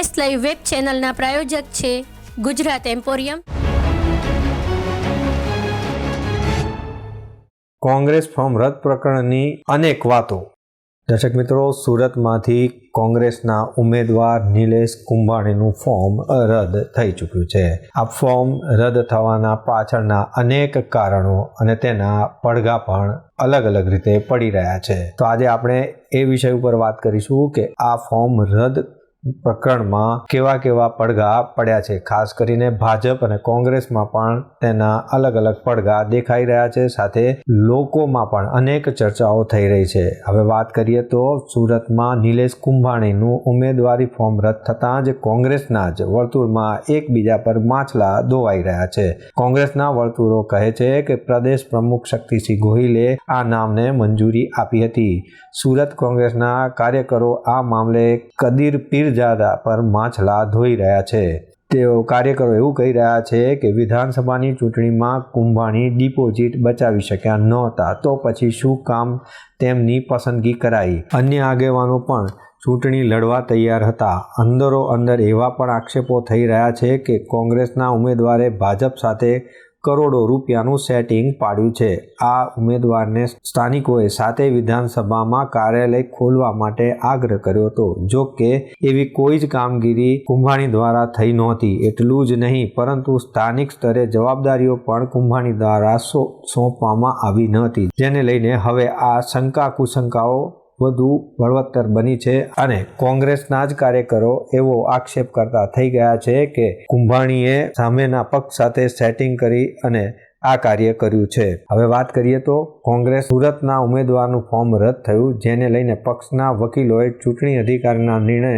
S live web ચેનલના પ્રાયોજક છે Gujarat emporium. Congress form રદ પ્રકરણની અનેક વાતો. દર્શક મિત્રો, સુરતમાંથી કોંગ્રેસના ઉમેદવાર નિલેશ કુંભાણીનું ફોર્મ રદ થઈ ચૂક્યું છે. આ ફોર્મ રદ થવાના પાછળના અનેક કારણો અને તેના પડઘા પણ અલગ અલગ રીતે પડી રહ્યા છે. તો આજે આપણે એ વિષય ઉપર વાત કરીશું કે આ ફોર્મ રદ પ્રકરણમાં કેવા કેવા પડઘા પડ્યા છે. ખાસ કરીને ભાજપ અને કોંગ્રેસમાં પણ તેના અલગ અલગ પડઘા દેખાઈ રહ્યા છે. સાથે લોકોમાં પણ અનેક ચર્ચાઓ થઈ રહી છે. હવે વાત કરીએ તો સુરતમાં નિલેશ કુંભાણીનું ઉમેદવારી ફોર્મ રદ થતાં જ કોંગ્રેસના જ વર્તુળમાં એકબીજા પર માછલા ધોવાઈ રહ્યા છે. કોંગ્રેસના વર્તુળો કહે છે કે પ્રદેશ પ્રમુખ શક્તિસિંહ ગોહિલે આ નામને મંજૂરી આપી હતી. સુરત કોંગ્રેસના કાર્યકરો આ મામલે કદીર પીરજાદા પર માછલા ધોઈ રહ્યા છે તેઓ કાર્યકરો એવું કહી રહ્યા છે કે વિધાનસભાની ચૂંટણીમાં કુંભાણી ડિપોઝિટ બચાવી શક્યા નહોતા તો પછી શું કામ તેમની પસંદગી કરાઈ અન્ય આગેવાનો પણ ચૂંટણી લડવા તૈયાર હતા। અંદરો અંદર એવા પણ આક્ષેપો થઈ રહ્યા છે કે કોંગ્રેસના ઉમેદવારે ભાજપ સાથે કરોડો રૂપિયાનું સેટિંગ પાડ્યું છે. આ ઉમેદવારને સ્થાનિકોએ સાથે વિધાનસભામાં કાર્યાલય ખોલવા માટે આગ્રહ કર્યો હતો. જો કે, એવી કોઈ જ કામગીરી કુંભાણી દ્વારા થઈ નહોતી. એટલું જ નહીં, પરંતુ સ્થાનિક સ્તરે જવાબદારીઓ પણ કુંભાણી દ્વારા સોંપવામાં આવી નહોતી જેને લઈને હવે આ શંકા કુશંકાઓ વધુ બળવત્તર બની છે અને કોંગ્રેસના જ કાર્યકરો એવો આક્ષેપ કરતા થઈ ગયા છે કે કુંભાણીએ સામેના પક્ષ સાથે સેટિંગ કરી અને આ કાર્ય કર્યું છે. હવે વાત કરીએ તો કોંગ્રેસ સુરતના ઉમેદવારનું ફોર્મ રદ થયું, જેને લઈને પક્ષના વકીલોએ ચૂંટણી અધિકારીના નિર્ણય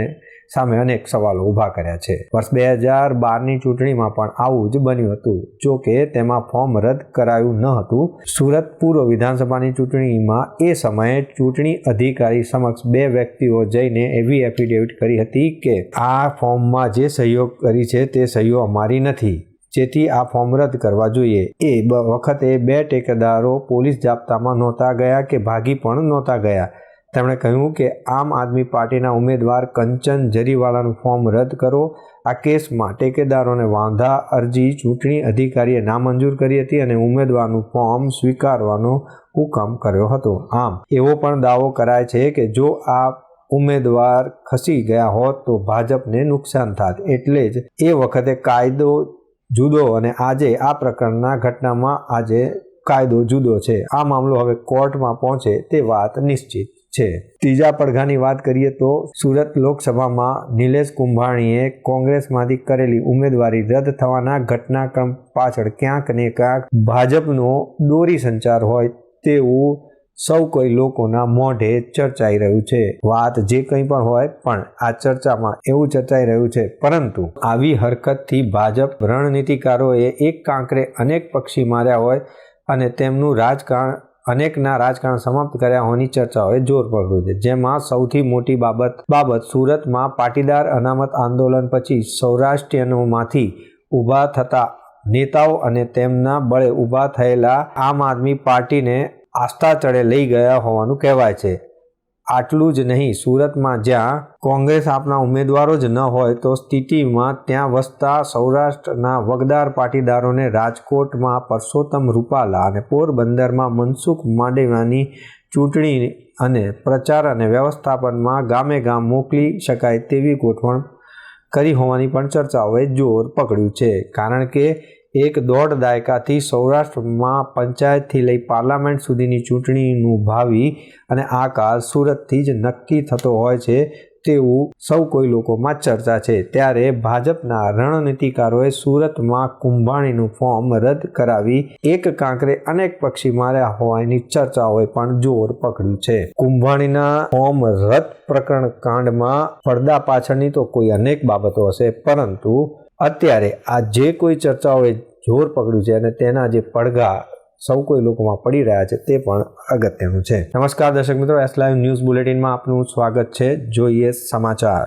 સામે અનેક સવાલો ઊભા કર્યા છે. વર્ષ બે હજાર બારની ચૂંટણીમાં પણ આવું જ બન્યું હતું. જો કે તેમાં ફોર્મ રદ કરાયું ન હતું. સુરત પૂર્વ વિધાનસભાની ચૂંટણીમાં એ સમયે ચૂંટણી અધિકારી સમક્ષ બે વ્યક્તિઓ જઈને એવી એફિડેવિટ કરી હતી કે, આ ફોર્મમાં જે સહયોગ કરી છે તે સહીઓ અમારી નથી. જેથી આ ફોર્મ રદ કરવા જોઈએ. એ વખતે બે ટેકેદારો પોલીસ જાપ્તામાં નહોતા ગયા કે ભાગી પણ નહોતા ગયા. તેમણે કહ્યું કે આમ આદમી પાર્ટીના ઉમેદવાર કંચન જરીવાલાનું ફોર્મ રદ કરો. આ કેસમાં ટેકેદારોને વાંધા અરજી ચૂંટણી અધિકારીએ નામંજૂર કરી હતી અને ઉમેદવારનું ફોર્મ સ્વીકારવાનો હુકમ કર્યો હતો. આમ, એવો પણ દાવો કરાય છે કે જો આ ઉમેદવાર ખસી ગયા હોત તો ભાજપને નુકસાન થાત. એટલે જ એ વખતે કાયદો જુદો અને આજે આ પ્રકરણના ઘટનામાં આજે કાયદો જુદો છે. આ મામલો હવે કોર્ટમાં પહોંચે તે વાત નિશ્ચિત. છે. ત્રીજા પડઘાની વાત કરીએ તો સુરત લોકસભામાં નિલેશ કુંભાણીએ કોંગ્રેસમાંથી કરેલી ઉમેદવારી રદ થવાના ઘટનાક્રમ પાછળ ક્યાંક ને ક્યાંક ભાજપનો દોરી સંચાર હોય તેવું સૌ કોઈ લોકોના મોઢે ચર્ચાઈ રહ્યું છે. વાત જે કંઈ પણ હોય પણ આ ચર્ચામાં એવું ચર્ચાઈ રહ્યું છે. પરંતુ આવી હરકતથી ભાજપ રણનીતિકારોએ એક કાંકરે અનેક પક્ષી માર્યા હોય અને તેમનું રાજકારણ અનેકના રાજકારણ સમાપ્ત કર્યા હોવાની ચર્ચાઓએ જોર પકડ્યું છે. જેમાં સૌથી મોટી બાબત બાબત સુરતમાં પાટીદાર અનામત આંદોલન પછી સૌરાષ્ટ્રીયનોમાંથી ઊભા થતા નેતાઓ અને તેમના બળે ઊભા થયેલા આમ આદમી પાર્ટીને આસ્થા ચડે લઈ ગયા હોવાનું કહેવાય છે. આટલું જ નહીં, સુરતમાં જ્યાં કોંગ્રેસ આપના ઉમેદવારો જ ન હોય, તો સ્થિતિમાં ત્યાં વસતા સૌરાષ્ટ્રના વગદાર પાટીદારોને રાજકોટમાં પરસોત્તમ રૂપાલા અને પોરબંદરમાં મનસુખ માંડેવાની ચૂંટણી અને પ્રચાર અને વ્યવસ્થાપનમાં ગામે ગામ મોકલી શકાય તેવી ગોઠવણ કરી હોવાની પણ ચર્ચાઓએ જોર પકડ્યું છે. કારણ કે એક દોઢ દાયકાથી સૌરાષ્ટ્રમાં પંચાયતથી લઈ પાર્લામેન્ટ સુધીની ચૂંટણીનું ભાવિ અને આકાર સુરતથી જ નક્કી થતો હોય છે તેવું સૌ કોઈ લોકોમાં ચર્ચા છે. ત્યારે ભાજપના રણનીતિકારોએ સુરતમાં કુંભાણીનું ફોર્મ રદ કરાવી એક કાંકરે અનેક પક્ષી માર્યા હોવાની ચર્ચાઓએ પણ જોર પકડ્યું છે. કુંભાણીના ફોર્મ રદ પ્રકરણ કાંડમાં પડદા પાછળની તો કોઈ અનેક બાબતો હશે, પરંતુ અત્યારે આ જે કોઈ ચર્ચાઓએ જોર પકડ્યું છે અને તેના જે પડઘા સૌ કોઈ લોકોમાં પડી રહ્યા છે તે પણ અગત્યનું છે. નમસ્કાર દર્શક મિત્રો એસ લાઈવ ન્યૂઝ બુલેટિનમાં આપનું સ્વાગત છે. જોઈએ સમાચાર.